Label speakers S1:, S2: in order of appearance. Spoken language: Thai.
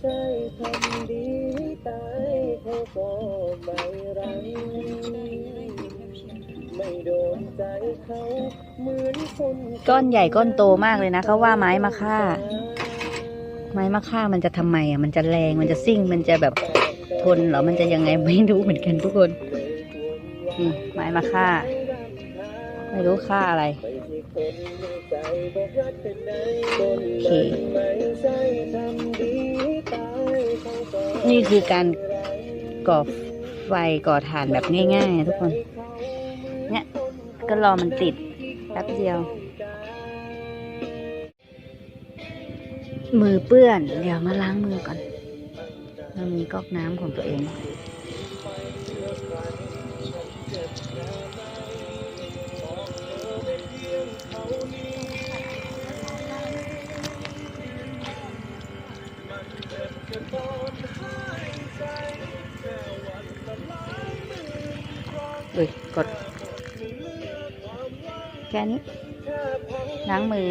S1: ใช่ทำดีตายเขาก็ไม่รังไม่โดนใจเขาเหมือนคน
S2: ก้อนใหญ่ก้อนโตมากเลยนะเขาว่าไม้มะค่า ไม้มะค่ามันจะทำไมอะมันจะแรงมันจะซิ่งมันจะแบบทนเหรอมันจะยังไงไม่รู้เหมือนกันทุกคน นี่ไม้มะค่า ไม่รู้ค่าอะไรโอเคนี่คือการก่อไฟก่อถ่านแบบง่ายๆนะทุกคน เนี่ยก็รอมันติดแป๊บเดียว มือเปื้อน เดี๋ยวมาล้างมือก่อนเรามีก๊อกน้ำของตัวเอง เอ้ยกด แค่นี้ ล้างมือ